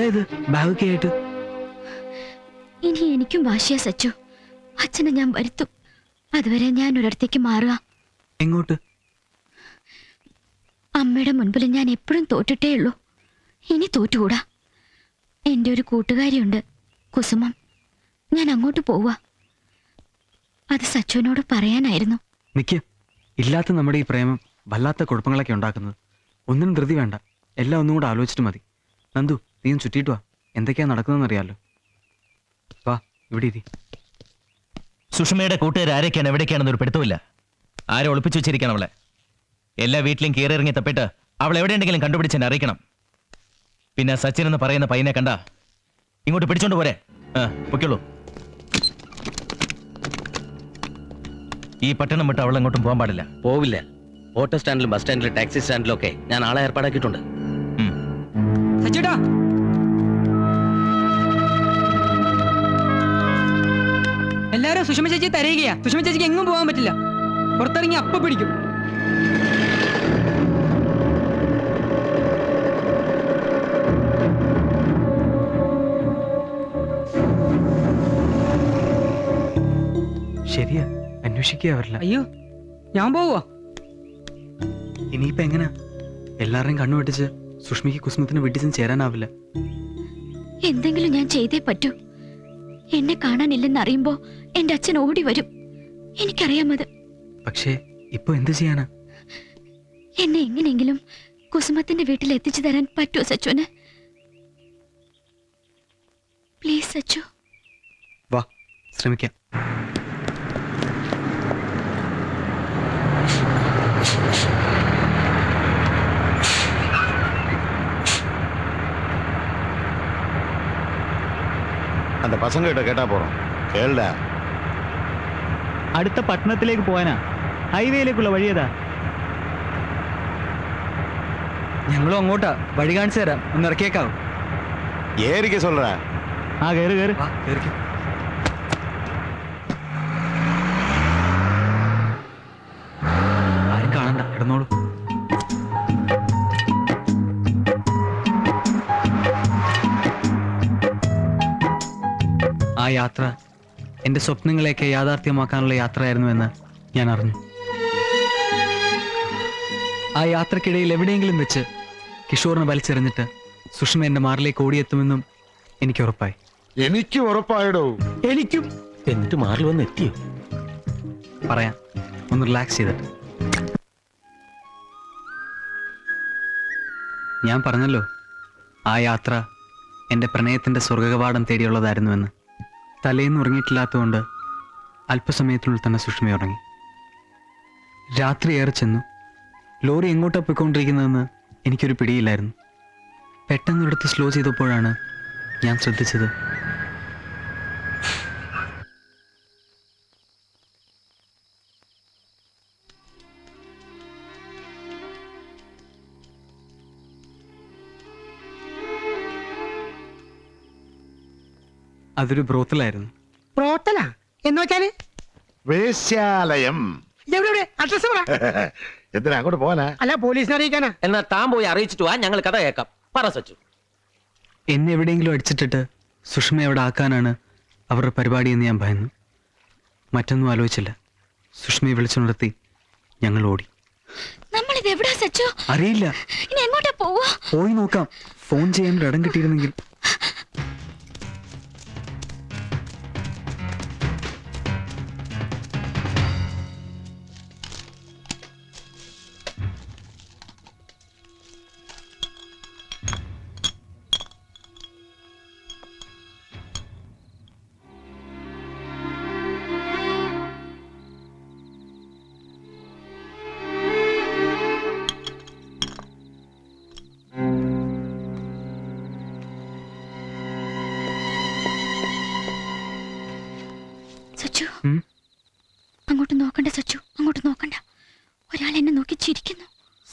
എന്താ ഇത് ബാഗൊക്കെ ആയിട്ട്? ഇനി എനിക്കും വാശിയ സച്ചു. അച്ഛനെ ഞാൻ വരുത്തും. അതുവരെ ഞാൻ ഒരിടത്തേക്ക് മാറുക. എങ്ങോട്ട്? അമ്മയുടെ മുൻപിൽ ഞാൻ എപ്പോഴും തോറ്റിട്ടേ ഉള്ളൂ ഇനി തോറ്റുകൂടാ. എന്റെ ഒരു കൂട്ടുകാരിയുണ്ട് കുസുമം. ഞാൻ അങ്ങോട്ട് പോവുക. അത് സച്ചുവിനോട് പറയാനായിരുന്നു. നിക്ക് ഇല്ലാത്ത നമ്മുടെ ഈ പ്രേമം വല്ലാത്ത കുഴപ്പങ്ങളൊക്കെ ഉണ്ടാക്കുന്നത്. ഒന്നിനും ധൃതി വേണ്ട. എല്ലാം ഒന്നും കൂടെ ആലോചിച്ചിട്ട് മതി. നന്ദു. നീയും ചുറ്റിയിട്ട് വാ. എന്തൊക്കെയാ നടക്കുന്നതെന്ന് അറിയാലോ വാ ഇവിടെ ഇരി. സുഷമയുടെ കൂട്ടുകാർ ആരൊക്കെയാണ് എവിടേക്കാണെന്ന് ഒരു പിടുത്തമില്ല ആരെ ഒളിപ്പിച്ചു വെച്ചിരിക്കണം അവളെ? എല്ലാ വീട്ടിലും കീറിയിറങ്ങി തപ്പിട്ട് അവൾ എവിടെയുണ്ടെങ്കിലും കണ്ടുപിടിച്ച് എന്നെ അറിയിക്കണം. പിന്നെ സച്ചിൻ എന്ന് പറയുന്ന പയ്യനെ കണ്ട? ഇങ്ങോട്ട് പിടിച്ചോണ്ട് പോരെ. ആ പൊയ്ക്കുള്ളൂ ഈ പട്ടണം വിട്ട് അവൾ എങ്ങോട്ടും പോകാൻ പാടില്ല. പോവില്ല. ഓട്ടോ സ്റ്റാൻഡിലും ബസ് സ്റ്റാൻഡിലും ടാക്സി സ്റ്റാൻഡിലും ഒക്കെ ഞാൻ ആളെ ഏർപ്പാടാക്കിയിട്ടുണ്ട്. സച്ചേട്ടാ എല്ലാരും സുഷമ ചേച്ചി തരയുകയാ. സുഷമ ചേച്ചിക്ക് എങ്ങും പോകാൻ പറ്റില്ല. പുറത്തിറങ്ങി അപ്പ പിടിക്കും. ശരിയാ. അന്വേഷിക്കുക അവരില്ല അയ്യോ ഞാൻ പോവാ ഇനിയിപ്പോ എങ്ങനാ? എല്ലാവരെയും കണ്ണു വെട്ടിച്ച് സുഷ്മിക്ക് കുസുമത്തിന് വീട്ടിൽ ചെന്ന് ചേരാനാവില്ല. എന്തെങ്കിലും ഞാൻ ചെയ്തേ പറ്റൂ. എന്നെ കാണാനില്ലെന്ന് അറിയുമ്പോ എന്റെ അച്ഛൻ ഓടി വരും. എനിക്കറിയാമത്. പക്ഷേ ഇപ്പൊ എന്ത് ചെയ്യാനാ? എന്നെ എങ്ങനെയെങ്കിലും കുസുമത്തിന്റെ വീട്ടിൽ എത്തിച്ചു തരാൻ പറ്റുമോ സച്ചുവിന്? പ്ലീസ് സച്ചു. വാ ശ്രമിക്കാം. அந்த பசங்க கிட்ட கேட்டா போறோம் கேளுடா അടുത്ത പട്ടണത്തിലേക്ക് പോകാനാ ഹൈവേയിലേക്കുള്ള വഴിയേതാ ഞങ്ങളും അങ്ങോട്ടാ വഴി കാണിച്ചു തരാം ഒന്ന് ഇറക്കിയേക്കാവും ஏறிக்க சொல்ற ആ കയറി കയറി വാ കേറിക്കോ യാത്ര. എന്റെ സ്വപ്നങ്ങളെയൊക്കെ യാഥാർത്ഥ്യമാക്കാനുള്ള യാത്രയായിരുന്നുവെന്ന് ഞാൻ അറിഞ്ഞു. ആ യാത്രക്കിടയിൽ എവിടെയെങ്കിലും വെച്ച് കിഷോറിനെ വലിച്ചെറിഞ്ഞിട്ട് സുഷമ എന്റെ മാറിലേക്ക് ഓടിയെത്തുമെന്നും എനിക്ക് ഉറപ്പായി. എനിക്ക് ഉറപ്പായിടോ. എനിക്കും എന്നിട്ട് മാറി വന്ന് എത്തിയോ? പറയാം. ഒന്ന് റിലാക്സ് ചെയ്തിട്ട്. ഞാൻ പറഞ്ഞല്ലോ ആ യാത്ര എന്റെ പ്രണയത്തിന്റെ സ്വർഗകവാടം തേടിയുള്ളതായിരുന്നുവെന്ന്. തലേന്ന് ഉറങ്ങിയിട്ടില്ലാത്തതുകൊണ്ട് അല്പസമയത്തിനുള്ളിൽ തന്നെ സുഷ്മ ഉറങ്ങി. രാത്രി ഏറെ ചെന്നു. ലോറി എങ്ങോട്ടാണ് പോയിക്കൊണ്ടിരിക്കുന്നതെന്ന് എനിക്കൊരു പിടിയില്ലായിരുന്നു. പെട്ടെന്നൊരിടത്ത് സ്ലോ ചെയ്തപ്പോഴാണ് ഞാൻ ശ്രദ്ധിച്ചത് അതൊരു ബ്രോത്തലായിരുന്നു. പ്രോട്ടലാ എന്ന് വെച്ചാൽ? വേശ്യാലയം. എവിടെ എവിടെ അഡ്രസ് പറ. എന്തിനാ അങ്ങോട്ട് പോവാനാ? അല്ല പോലീസിനെ അറിയിക്കാനാ. എന്നാ താൻ പോയി അറിയിച്ചിട്ട് വാ ഞങ്ങൾ കഥ കേൾക്കാം. പറ സച്ചു. എന്നെ എവിടെയെങ്കിലും അടിച്ചിട്ടിട്ട് സുഷമ എവിടെ ആക്കാനാണ് അവരുടെ പരിപാടി എന്ന് ഞാൻ ഭയന്നു. മറ്റൊന്നും ആലോചിച്ചില്ല. സുഷമയെ വിളിച്ചുണർത്തി ഞങ്ങൾ ഓടി. നമ്മളിത് എവിടാ സച്ചു? അറിയില്ല. ഇനി എങ്ങോട്ടാ പോവോ? പോയി നോക്കാം. ഫോൺ ചെയ്യാൻ ഒരു ഇടം കിട്ടിയിരുന്നെങ്കിൽ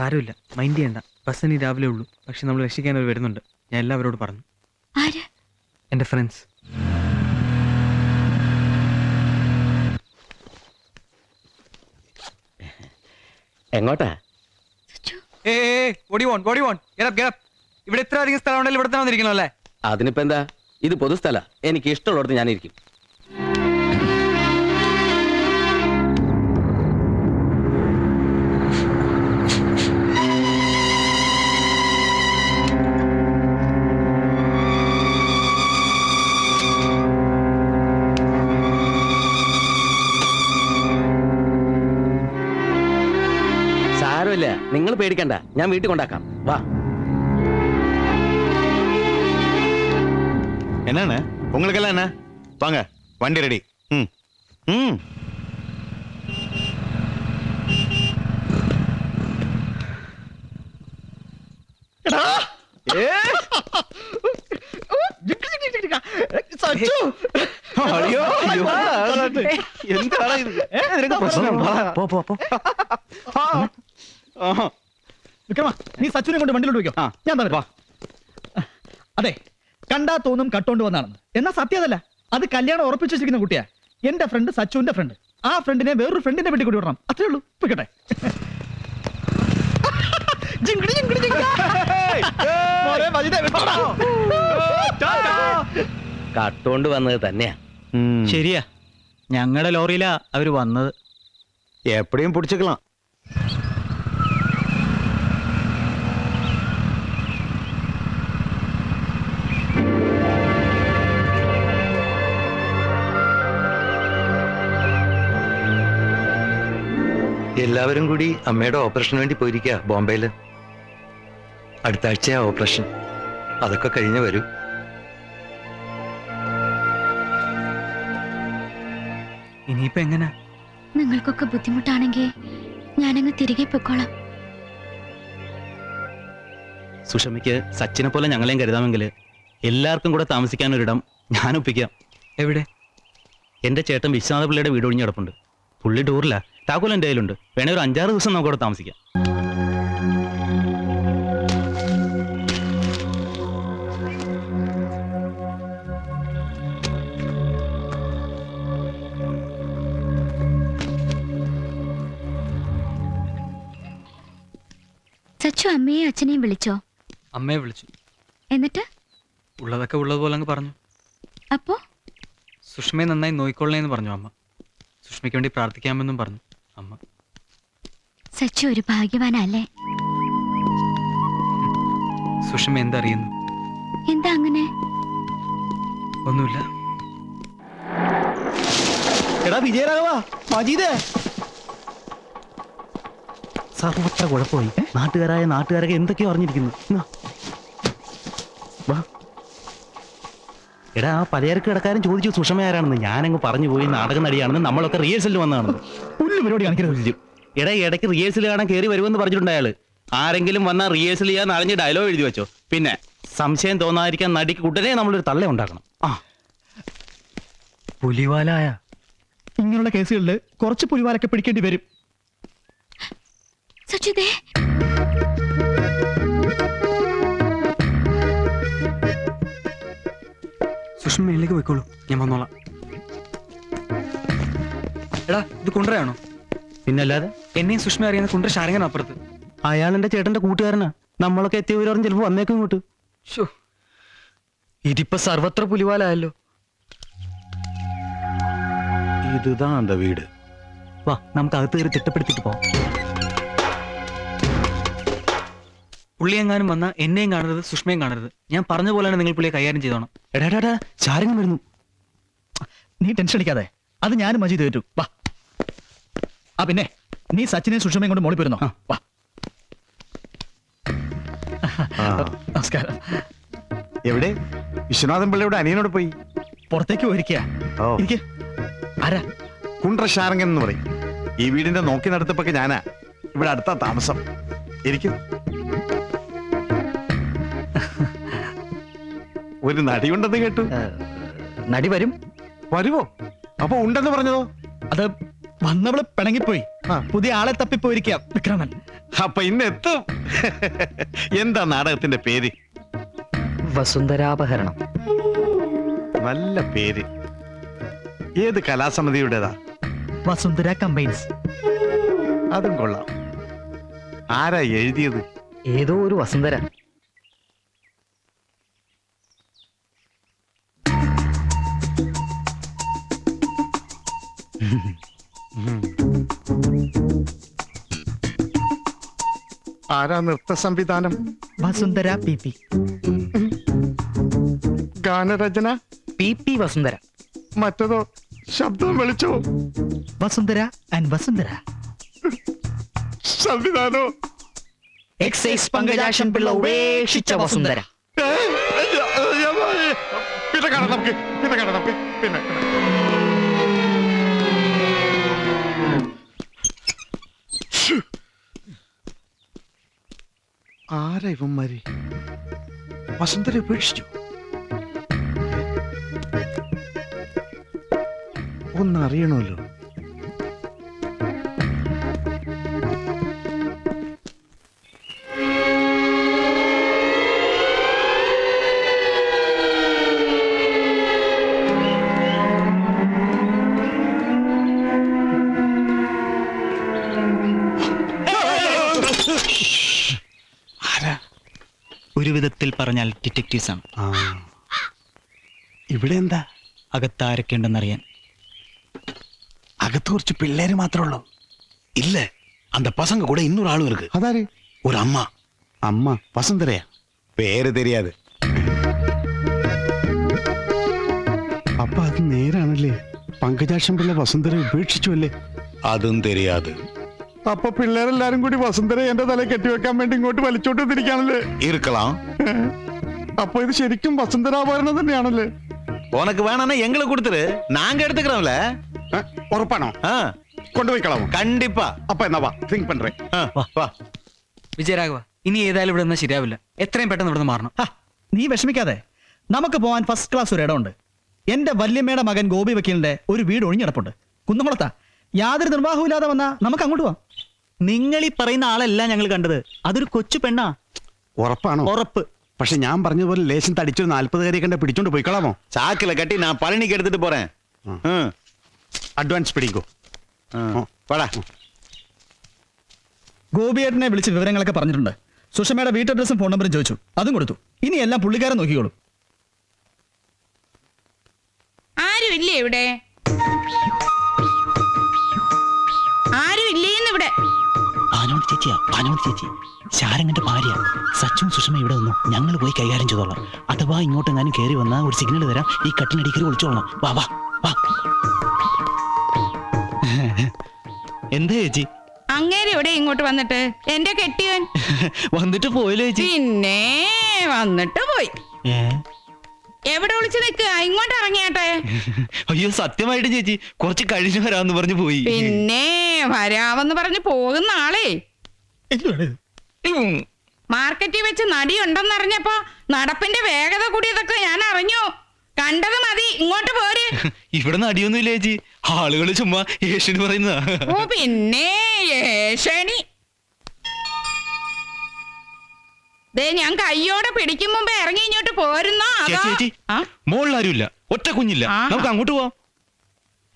സാരമില്ല. മൈൻഡ് ചെയ്യണ്ട. ബസ് ഇനി രാവിലെ ഉള്ളൂ. പക്ഷെ നമ്മൾ രക്ഷിക്കാൻ അവർ വരുന്നുണ്ട്. ഞാൻ എല്ലാവരോട് പറഞ്ഞു. ആര്? എന്റെ ഫ്രണ്ട്സ് എങ്ങോട്ടാ? ഏ വോൺ വോൺ ഇവിടെ എത്ര അധികം സ്ഥലം ഇവിടെ തന്നെ വന്നിരിക്കണോ അല്ലേ അതിനിപ്പോ എന്താ ഇത് പൊതുസ്ഥല. എനിക്ക് ഇഷ്ടമുള്ളിടത്ത് ഞാനിരിക്കും. ഞാൻ വീട്ടിൽ കൊണ്ടാക്കാം. വാ. എന്നാണ്? ഉങ്ങൾക്കെല്ലാം എന്നാ? വാങ്ങ. വണ്ടി റെഡി. എന്താണ് ഇത്? പോ പോ പോ. വിക്രമ നീ സച്ചിനെ കൊണ്ട് വണ്ടിയിലോട്ട് വയ്ക്കോ. ഞാൻ തന്നെ അതെ കണ്ടാ തോന്നും കട്ടോണ്ട് വന്നാണെന്ന്. എന്നാ സത്യതല്ല അത് കല്യാണം ഉറപ്പിച്ചു വെച്ചിരിക്കുന്ന കുട്ടിയാ. എന്റെ ഫ്രണ്ട് സച്ചുവിന്റെ ഫ്രണ്ട് ആ ഫ്രണ്ടിനെ വേറൊരു ഫ്രണ്ടിന്റെ വീട്ടിൽ കൂടി വിടണം. അത്രേ ഉള്ളൂ. പോയിക്കോട്ടെ. കട്ടോണ്ട് തന്നെയാ. ശരിയാ. ഞങ്ങളുടെ ലോറിയിലാ അവർ വന്നത്. എപ്പോഴും പിടിച്ചിക്കളാം എല്ലാവരും കൂടി അമ്മയുടെ ഓപ്പറേഷന് വേണ്ടി പോയിരിക്കുക ബോംബെയിൽ അടുത്ത ആഴ്ചയാ ഓപ്പറേഷൻ. അതൊക്കെ കഴിഞ്ഞ് വരൂ. ഇനിയിപ്പോ എങ്ങനെ? നിങ്ങൾക്കൊക്കെ ബുദ്ധിമുട്ടാണെങ്കിൽ ഞാനങ്ങ് തിരികെ പൊക്കോളാം. സുഷമയ്ക്ക് സച്ചിനെ പോലെ ഞങ്ങളെയും കരുതാമെങ്കിൽ എല്ലാവർക്കും കൂടെ താമസിക്കാൻ ഒരിടം ഞാൻ ഒപ്പിക്കാം എവിടെ? എന്റെ ചേട്ടൻ വിശ്വനാഥ പിള്ളയുടെ വീട് ഒഴിഞ്ഞ് കിടപ്പുണ്ട്. പുള്ളി ടൂറില്ല താക്കോൽ എന്റെ കയ്യിലുണ്ട്. വേണേ ഒരു അഞ്ചാറ് ദിവസം നമുക്ക് അവിടെ താമസിക്കാം. സച്ചു അമ്മയെയും അച്ഛനെയും വിളിച്ചോ? അമ്മയെ വിളിച്ചു. എന്നിട്ട്? ഉള്ളതൊക്കെ ഉള്ളതുപോലെ അങ്ങ് പറഞ്ഞു. അപ്പോ? സുഷ്മയെ നന്നായി നോയിക്കൊള്ളേന്ന് പറഞ്ഞു അമ്മ. സുഷ്മയ്ക്ക് വേണ്ടി പ്രാർത്ഥിക്കാമെന്നും പറഞ്ഞു. അമ്മ. സച്ചു ഒരു ഭാഗ്യവാനല്ലേ? സുഷമ എന്തറിയുന്നു എന്താ അങ്ങനെ? ഒന്നുമില്ല. എടാ വിജയരാഘവ മജീദേ. സർവത്ര കുഴപ്പമായി. നാട്ടുകാരായ നാട്ടുകാരൊക്കെ എന്തൊക്കെയോ അറിഞ്ഞിരിക്കുന്നു. വാ. എടാ ആ പലചരക്ക് കിടക്കാരൻ ചോദിച്ചു സുഷമ ആരാണെന്ന്? ഞാനങ്ങ് പറഞ്ഞു പോയി നാടക നടിയാണെന്ന് നമ്മളൊക്കെ റിഹേഴ്സലിൽ വന്നതാണെന്ന് പുല്ല് പരിപാടി കാണിക്കരുത് എടാ ഇടയ്ക്ക് റിഹേഴ്സൽ കാണാൻ കയറി വരുമെന്ന് പറഞ്ഞിട്ടുണ്ട് അയാൾ. ആരെങ്കിലും വന്നാൽ റിഹേഴ്സൽ ചെയ്യാൻ അറിഞ്ഞ് ഡയലോഗ് എഴുതി വെച്ചോ. പിന്നെ സംശയം തോന്നാതിരിക്കാൻ നടിക്ക് ഉടനെ നമ്മളൊരു തള്ള ഉണ്ടാക്കണം. ആ. പുലിവാലായ. ഇങ്ങനെയുള്ള കേസുകളിൽ കുറച്ച് പുലിവാലൊക്കെ പിടിക്കേണ്ടി വരും. സച്ചു മേളിലേക്ക് പോയിക്കോളൂ. ഞാൻ വന്നോളാം. എടാ ഇത് കുണ്ടറയാണോ പിന്നല്ലാതെ? എന്നെയും സുഷ്മ അറിയുന്ന കുണ്ടറ ശാരങ്ങൻ അപ്പുറത്ത്. അയാൾ എന്റെ ചേട്ടന്റെ കൂട്ടുകാരനാ. നമ്മളൊക്കെ എത്തിയ ഊരോറും ചിലപ്പോൾ വന്നേക്കും ഇങ്ങോട്ട്. ഇതിപ്പോ സർവത്ര പുലിവാലായല്ലോ. ഇതുതാ എന്റെ വീട്. വാ നമുക്ക് അകത്ത് കയറി തിട്ടപ്പെടുത്തിട്ട് പോവാം. പുള്ളി എങ്ങാനും വന്ന എന്നെയും കാണരുത് സുഷ്മയും കാണരുത്. ഞാൻ പറഞ്ഞ പോലെയാണ് നിങ്ങൾ പുള്ളിയെ കൈകാര്യം ചെയ്തോണം. എടാ എടാ, എടാ ചാരങ്ങൻ വരുന്നു. നീ ടെൻഷൻ അടിക്കാതെ. അത് ഞാനും മജീദ് ഏറ്റു. വാ. ആ പിന്നെ. നീ സച്ചിനെ സുഷമയും കൊണ്ട് മോളി പോരുന്നോ വാ. നമസ്കാരം. എവിടെ? വിശ്വനാഥൻ പിള്ളയുടെ അനിയനോട് പോയി. പുറത്തേക്ക് പോയിരിക്കുക എന്ന് പറയും. ഈ വീടിന്റെ നോക്കി നടത്തിപ്പൊക്കെ ഞാനാ. ഇവിടെ അടുത്ത താമസം. ഇരിക്കും. ഒരു നടിയുണ്ടെന്ന് കേട്ടു. നടി വരും. വരുമോ അപ്പൊ ഉണ്ടെന്ന് പറഞ്ഞതോ? അത് വന്നവൾ പിണങ്ങിപ്പോയി. പുതിയ ആളെ തപ്പിപ്പോയിരിക്കുക വിക്രമൻ. അപ്പൊ ഇന്ന് എത്തും. എന്താ നാടകത്തിന്റെ പേര്? വസുന്ധരാപഹരണം. നല്ല പേര്. ഏത് കലാസമിതിയുടേതാ? വസുന്ധര കമ്പൈൻസ്. അതും കൊള്ളാം. ആരാ എഴുതിയത്? ഏതോ ഒരു വസുന്ധര ആരാ നൃത്ത സംവിധാനം? Vasundhara P P. ഗാനരചന? P P Vasundhara. മറ്റതോ ശബ്ദം വിളിച്ചോ? വസുന്ധര ആൻഡ് വസുന്ധര. സംവിധാനോ? എക്സൈസ് പങ്കജാക്ഷൻ പിള്ള ഉപേക്ഷിച്ച വസുന്ധര. പിന്നെ കാണാം നമുക്ക് പിന്നെ കാണാം നമുക്ക് പിന്നെ ആരാ ഇവന്മാര്? വസന്തരെ ഉപേക്ഷിച്ചു. ഒന്നറിയണമല്ലോ. വിധത്തിൽ പറഞ്ഞാൽ ഡിറ്റക്റ്റീവ്സ് ആണ് ആ ഇവിടെ എന്താ അകത്ത് ആരൊക്കെ ഉണ്ടെന്നറിയാൻ അകത്ത് കുറച്ച് പിള്ളേര് മാത്രമേ ഉള്ളൂ இல்ல அந்த பசங்க கூட இன்னொரு ஆளும் இருக்கு അതാര് ஒரு அம்மா അമ്മ വസന്തരയാ പേര് തെരിയാതെ അപ്പൊ അത് നേരാണല്ലേ പങ്കജാക്ഷം പിള്ള വസുന്ധര ഉപേക്ഷിച്ചു അല്ലേ அதுவும் தெரியாது അപ്പൊ പിള്ളേരെല്ലാരും കൂടി വസുന്ധര എന്റെ തല കെട്ടിവെക്കാൻ വേണ്ടി ഇങ്ങോട്ട് വലിച്ചോട്ട് തിരിക്കാണല്ലേ இருக்கலாம் അപ്പൊ ഇത് ശരിക്കും വസന്തരാഭരണം തന്നെയാണല്ലേ? உனக்கு வேணும்னா എങ്ങനെ கொடுத்துரு നാങ്ക எடுத்துக்கிறோம்ல ഉറപ്പാണോ? ஆ, കണ്ടിപ്പാ. അപ്പൊ എന്നാ വാ തിങ്ക് പണ്ടേ വിജയരാഘവ ഇനി ഏതായാലും ഇവിടെ നിന്നാ ശരിയാവില്ല. എത്രയും പെട്ടെന്ന് ഇവിടെ മാറണം. നീ വിഷമിക്കാതെ. നമുക്ക് പോവാൻ ഫസ്റ്റ് ക്ലാസ് ഒരു ഇടമുണ്ട്. എന്റെ വല്യമ്മയുടെ മകൻ ഗോപി വക്കീലിന്റെ ഒരു വീട് ഒഴിഞ്ഞിടപ്പുണ്ട്. കുന്നുകുളത്താ. യാതൊരു നിർവാഹവും ഇല്ലാതെ വന്നാ നമുക്ക് അങ്ങോട്ട് പോവാം. നിങ്ങൾ ഈ പറയുന്ന ആളല്ല ഞങ്ങൾ കണ്ടത്. അതൊരു കൊച്ചു പെണ്ണാ. ഉറപ്പാണോ ഉറപ്പ് പക്ഷെ ഞാൻ പറഞ്ഞതുപോലെ ലേശം തടിച്ചൊരു നാല്പത് കാര്യം കണ്ട പിടിച്ചോണ്ട് പോയിക്കളാമോ சாக்குல கட்டி நான் பழனிக்கு எடுத்துட்டு போறேன் ம், അഡ്വാൻസ് പിടിക്കോ ம். வாடா ഗോപിയേട്ടനെ വിളിച്ച് വിവരങ്ങളൊക്കെ പറഞ്ഞിട്ടുണ്ട് സുഷമയുടെ വീട്ട് അഡ്രസ്സും ഫോൺ നമ്പറും ചോദിച്ചു അതും കൊടുത്തു ഇനി എല്ലാം പുള്ളിക്കാരൻ നോക്കിക്കോളൂ ആരുമില്ലേ ഇവിടെ ചേച്ചിയാ പനോട് ചേച്ചി. ശാരങ്ങന്റെ ഭാര്യ. സച്ചും സുഷമ ഇവിടെ വന്നു. ഞങ്ങൾ പോയി കൈകാര്യം ചെയ്തോളാം. അഥവാ ഇങ്ങോട്ട് ഞാനും കയറി വന്നാൽ ഒരു സിഗ്നൽ തരാം. ഈ കട്ടിനടിക്കൽ വിളിച്ചോളാം വാ വാ വാ. എന്താ ചേച്ചി? അങ്ങേര് ഇവിടെ ഇങ്ങോട്ട് വന്നിട്ട്? എന്റെ കെട്ടിയവൻ വന്നിട്ട് പോയല്ലോ ചേച്ചി. പിന്നെ വന്നിട്ട് പോയി. എവിടെ വിളിച്ചു നിൽക്കുക? ഇങ്ങോട്ട് ഇറങ്ങിയാട്ടെ. അയ്യോ സത്യമായിട്ട് ചേച്ചി. കുറച്ച് കഴിഞ്ഞു വരാന്ന് പറഞ്ഞു പോയി. പിന്നെ വരാമെന്ന് പറഞ്ഞു പോകുന്ന ആളേ? മാർക്കറ്റിൽ വെച്ച് നടി നടിയുണ്ടെന്നറിഞ്ഞപ്പോ നടപ്പിന്റെ വേഗത കൂടിയതൊക്കെ ഞാൻ അറിഞ്ഞു. കണ്ടത് മതി ഇങ്ങോട്ട് പോര്. ഇവിടെ നടിയൊന്നുമില്ല ചേച്ചി? ആളുകൾ ചുമ്മാ ഏഷ്യന് പറയുന്നതാ. ഓ പിന്നെ ഏഷണി ദേ ഞാൻ കയ്യോടെ പിടിക്കും മുമ്പ് ഇറങ്ങി ഇങ്ങോട്ട് പോരുന്നോ? ചേച്ചി ഒറ്റ കുഞ്ഞില്ല. നമുക്ക് അങ്ങോട്ട് പോവാം.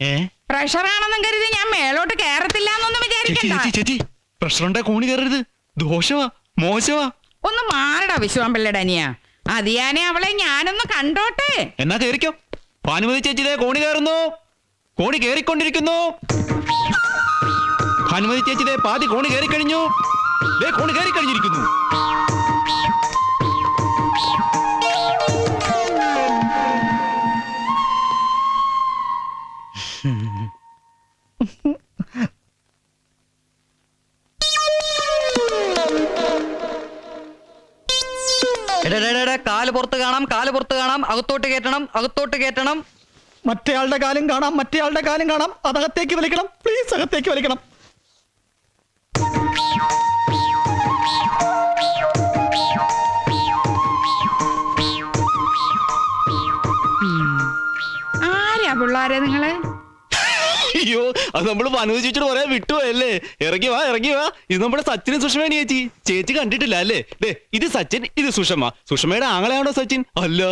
ഏ? പ്രഷറാണെന്നും കരുതി ഞാൻ മേലോട്ട് കേറത്തില്ല എന്നൊന്നും വിചാരിക്കണ്ട. ചേച്ചി. പ്രഷറുണ്ടെ കോണി കയറരുത്. ദോഷവാ മോശവാ. ഒന്ന് മാറടാ വിശ്വാമ്പിള്ളയുടെ അനിയ അതിയാനെ അവളെ ഞാനൊന്ന് കണ്ടോട്ടെ. എന്നാ കയറിക്കോ. ഭാനുമതി ചേച്ചി ദേ കോണി കയറുന്നു. കോണി കയറിക്കൊണ്ടിരിക്കുന്നു. ഭാനുമതി ചേച്ചി ദേ പാതി കോണി കയറിക്കഴിഞ്ഞു. ദേ കോണി കയറി അകത്തോട്ട് കയറ്റണം അകത്തോട്ട് കയറ്റണം. മറ്റേയാളുടെ കാലം കാണാം മറ്റേയാളുടെ കാലം കാണാം. അതകത്തേക്ക് വലിക്കണം. പ്ലീസ് അകത്തേക്ക് വലിക്കണം. ആരാ പിള്ളാരെ നിങ്ങൾ? അയ്യോ അത് നമ്മൾ ഭാനുമതി ചേച്ചിയോട് പറയാൻ വിട്ടുപോയല്ലേ? ഇറങ്ങി വാ ഇറങ്ങി വാ. ഇത് നമ്മുടെ സച്ചിനും സുഷമയാണ് ചേച്ചി? ചേച്ചി കണ്ടിട്ടില്ല അല്ലേ? ദേ ഇത് സച്ചിൻ ഇത് സുഷമ. സുഷമയുടെ ആങ്ങളെയാണോ സച്ചിൻ? അല്ല.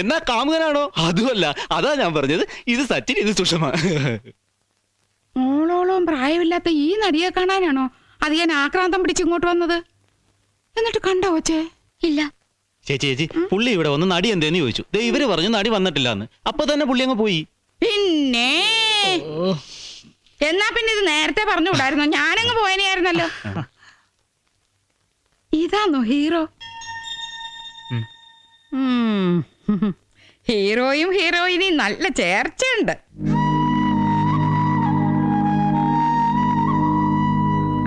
എന്നാ കാമുകനാണോ? അതുമല്ല. അതാ ഞാൻ പറഞ്ഞത്. ഇത് സച്ചിൻ ഇത് സുഷമ. മോളോളം പ്രായമില്ലാത്ത ഈ നടിയെ കാണാനാണോ അത് ഞാൻ ആക്രാന്തം പിടിച്ച് ഇങ്ങോട്ട് വന്നത്? എന്നിട്ട് കണ്ടോ കൊച്ചേ? ഇല്ല. ചേച്ചി ചേച്ചി പുള്ളി ഇവിടെ വന്ന് നടി എന്തേന്ന് ചോദിച്ചു. ദേ ഇവർ പറഞ്ഞു നടി വന്നിട്ടില്ല എന്ന് അപ്പൊ തന്നെ പുള്ളി അങ്ങ് പോയി. പിന്നെ? എന്നാ പിന്നെ ഇത് നേരത്തെ പറഞ്ഞു വിടായിരുന്നോ ഞാനങ്ങ് പോയനെയായിരുന്നല്ലോ. ഇതാന്നോ ഹീറോ. ഹീറോയും ഹീറോയിനും നല്ല ചേർച്ചയുണ്ട്.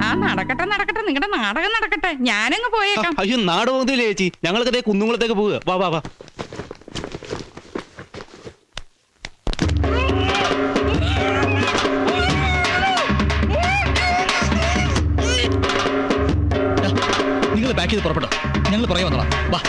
ആ നടക്കട്ടെ നടക്കട്ടെ. നിങ്ങളുടെ നാടകം നടക്കട്ടെ. ഞാനങ്ങ് പോയേക്കാം. അയ്യോ നാട് പോകുന്നില്ലേ ചേച്ചി? ഞങ്ങൾക്ക് കുന്നുകുളത്തേക്ക് പോവുക. വാ വാ വാ. ബാക്ക് ചെയ്ത് ഞങ്ങൾ പുറകെ വന്നോളാം. വാ.